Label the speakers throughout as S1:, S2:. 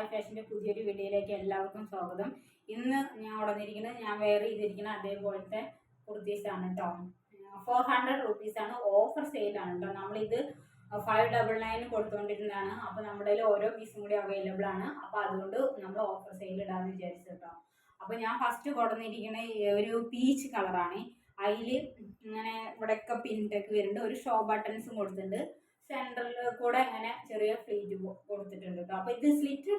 S1: hi ഫാഷൻ്റെ പുതിയൊരു വീഡിയോയിലേക്ക് എല്ലാവർക്കും സ്വാഗതം ഇന്ന് ഞാൻ ഉടഞ്ഞിരിക്കുന്നത് ഞാൻ വെയർ ചെയ്തിരിക്കുന്ന അതേപോലത്തെ കുർത്തീസാണ് കേട്ടോ ഫോർ ഹൺഡ്രഡ് റുപ്പീസാണ് ഓഫർ സെയിലാണ് കേട്ടോ നമ്മളിത് ഫൈവ് ഡബിൾ നയൻ കൊടുത്തുകൊണ്ടിരുന്നതാണ് അപ്പോൾ നമ്മുടെ ഓരോ പീസും കൂടി അവൈലബിൾ ആണ് അപ്പോൾ അതുകൊണ്ട് നമ്മൾ ഓഫർ സെയിൽ ഇടാമെന്ന് വിചാരിച്ചു കേട്ടോ അപ്പോൾ ഞാൻ ഫസ്റ്റ് കൊടുന്നിരിക്കുന്ന ഒരു പീച്ച് കളറാണ് അതിൽ ഇങ്ങനെ ഇവിടെയൊക്കെ പിൻറ്റൊക്കെ വരുന്നുണ്ട് ഒരു ഷോ ബട്ടൺസും കൊടുത്തിട്ടുണ്ട് സെൻട്രലിൽ കൂടെ അങ്ങനെ ചെറിയ ഫ്ലീറ്റ് കൊടുത്തിട്ടുണ്ട് കേട്ടോ അപ്പോൾ ഇത് സ്ലിറ്റ്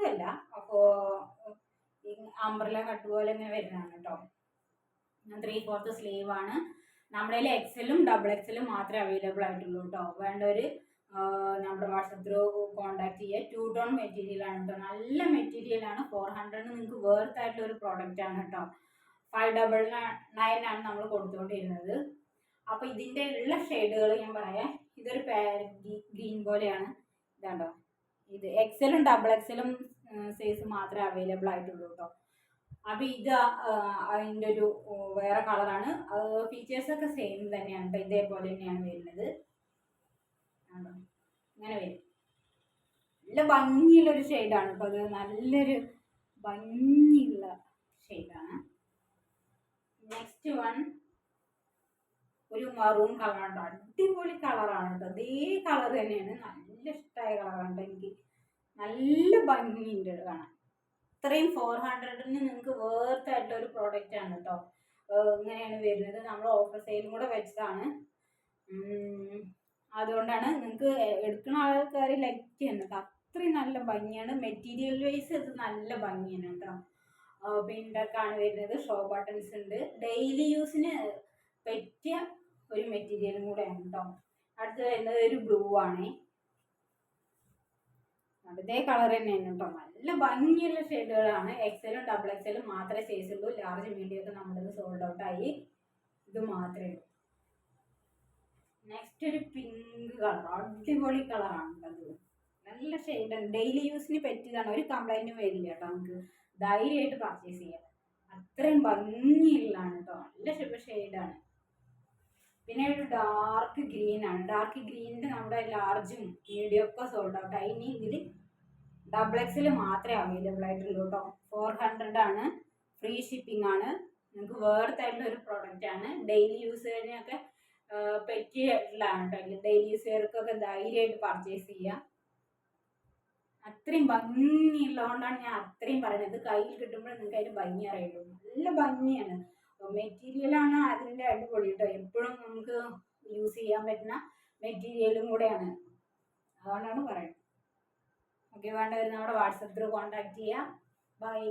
S1: അംബ്രല കട്ട് പോലെ ഇങ്ങനെ വരുന്നതാണ് കേട്ടോ ത്രീ ഫോർത്ത് സ്ലീവ് ആണ് നമ്മുടെ കയ്യിൽ എക്സലും ഡബിൾ എക്സലും മാത്രമേ അവൈലബിൾ ആയിട്ടുള്ളൂ കേട്ടോ വേണ്ടവർ നമ്മുടെ വാട്സപ്പ് ത്രൂ കോൺടാക്ട് ചെയ്യുക ടു ടോൺ ആണ് കേട്ടോ നല്ല ആണ് ഫോർ ഹൺഡ്രഡ് നിങ്ങൾക്ക് വേർത്ത് ആയിട്ടുള്ള ഒരു പ്രോഡക്റ്റ് ആണ് കേട്ടോ ഫൈവ് ഡബിൾ നയൻ ആണ് നമ്മൾ കൊടുത്തുകൊണ്ടിരുന്നത് അപ്പോൾ ഇതിൻ്റെ ഉള്ള ഷെയ്ഡുകൾ ഞാൻ പറയാം ഇതൊരു ഗ്രീൻ പോലെയാണ് ഇതാണ്ടോ ഇത് എക്സലും ഡബിൾ എക്സലും സൈസ് മാത്രമേ അവൈലബിൾ ആയിട്ടുള്ളൂ കേട്ടോ അപ്പോൾ ഇത് അതിൻ്റെ ഒരു വേറെ കളറാണ് ഫീച്ചേഴ്സൊക്കെ സെയിം തന്നെയാണ് കേട്ടോ ഇതേപോലെ തന്നെയാണ് വരുന്നത് ഇങ്ങനെ വരും നല്ല ഭംഗിയുള്ളൊരു ഷെയ്ഡാണ് അപ്പോൾ അത് നല്ലൊരു ഭംഗിയുള്ള ഷെയ്ഡാണ് നെക്സ്റ്റ് വൺ ഒരു മറൂൺ കളറാണ് അടിപൊളി കളറാണ് കേട്ടോ അതേ കളർ തന്നെയാണ് നല്ല ഇഷ്ടമായ കളറാണ് കേട്ടോ എനിക്ക് നല്ല ഭംഗിയുണ്ട് കാണാൻ അത്രയും ഫോർ ഹൺഡ്രഡിന് നിങ്ങൾക്ക് വേർത്ത് ആയിട്ടുള്ള ഒരു പ്രോഡക്റ്റ് ആണ് കേട്ടോ ഇങ്ങനെയാണ് വരുന്നത് നമ്മൾ ഓഫർ സെയിലും കൂടെ വെച്ചതാണ് അതുകൊണ്ടാണ് നിങ്ങൾക്ക് എടുക്കുന്ന ആൾക്കാർ ലൈക്ക് ചെയ്യുന്നത് അത്രയും നല്ല ഭംഗിയാണ് മെറ്റീരിയൽ വൈസ് ഇത് നല്ല ഭംഗിയാണ് കേട്ടോ പിന്നൊക്കെയാണ് വരുന്നത് ഷോ ബട്ടൺസ് ഉണ്ട് ഡെയിലി യൂസിന് പറ്റിയ ഒരു മെറ്റീരിയലും കൂടെയാണ് കേട്ടോ അടുത്ത് വരുന്നത് ഒരു ബ്ലൂ ആണ് അതേ കളർ തന്നെയാണ് കേട്ടോ നല്ല ഭംഗിയുള്ള ഷെയ്ഡുകളാണ് എക്സലും ഡബിൾ എക്സലും മാത്രമേ സൈസ് ഉള്ളൂ ലാർജ് മീഡിയം ഒക്കെ നമ്മുടെ സോൾഡ് ഔട്ട് ആയി ഇത് മാത്രമേ ഉള്ളൂ നെക്സ്റ്റ് ഒരു പിങ്ക് കളർ അടിപൊളി കളറാണ് അത് നല്ല ഷെയ്ഡാണ് ഡെയിലി യൂസിന് പറ്റിയതാണ് ഒരു കംപ്ലൈൻറ്റും വരില്ല കേട്ടോ നമുക്ക് ധൈര്യമായിട്ട് പർച്ചേസ് ചെയ്യാം അത്രയും ഭംഗിയുള്ളതാണ് കേട്ടോ നല്ല ശുഭ ഷെയ്ഡാണ് പിന്നെ ഒരു ഡാർക്ക് ഗ്രീൻ ആണ് ഡാർക്ക് ഗ്രീനിൻ്റെ നമ്മുടെ ലാർജും മീഡിയം ഒക്കെ സോൾഡ് ഔട്ട് ആയി ഇനി ഇതിൽ ഡബിൾ എക്സിൽ മാത്രമേ അവൈലബിൾ ആയിട്ടുള്ളൂ കേട്ടോ ഫോർ ഹൺഡ്രഡ് ആണ് ഫ്രീ ഷിപ്പിംഗ് ആണ് നിങ്ങൾക്ക് വേർത്ത് ആയിട്ടുള്ള ഒരു പ്രോഡക്റ്റ് ആണ് ഡെയിലി യൂസേജിനൊക്കെ പറ്റിയിട്ടുള്ളതാണ് കേട്ടോ ഡെയിലി യൂസുകാർക്കൊക്കെ ധൈര്യമായിട്ട് പർച്ചേസ് ചെയ്യാം അത്രയും ഭംഗിയുള്ളതുകൊണ്ടാണ് ഞാൻ അത്രയും പറയുന്നത് കയ്യിൽ കിട്ടുമ്പോൾ നിങ്ങൾക്ക് അതിൻ്റെ ഭംഗി അറിയുള്ളൂ നല്ല ഭംഗിയാണ് മെറ്റീരിയലാണ് അതിൻ്റെ അടിപൊളി കേട്ടോ എപ്പോഴും നമുക്ക് യൂസ് ചെയ്യാൻ പറ്റുന്ന മെറ്റീരിയലും കൂടെയാണ് അതുകൊണ്ടാണ് പറയുന്നത് ഓക്കെ വേണ്ടവർ നമ്മുടെ വാട്സപ്പ് ത്രൂ കോൺടാക്ട് ചെയ്യാം ബൈ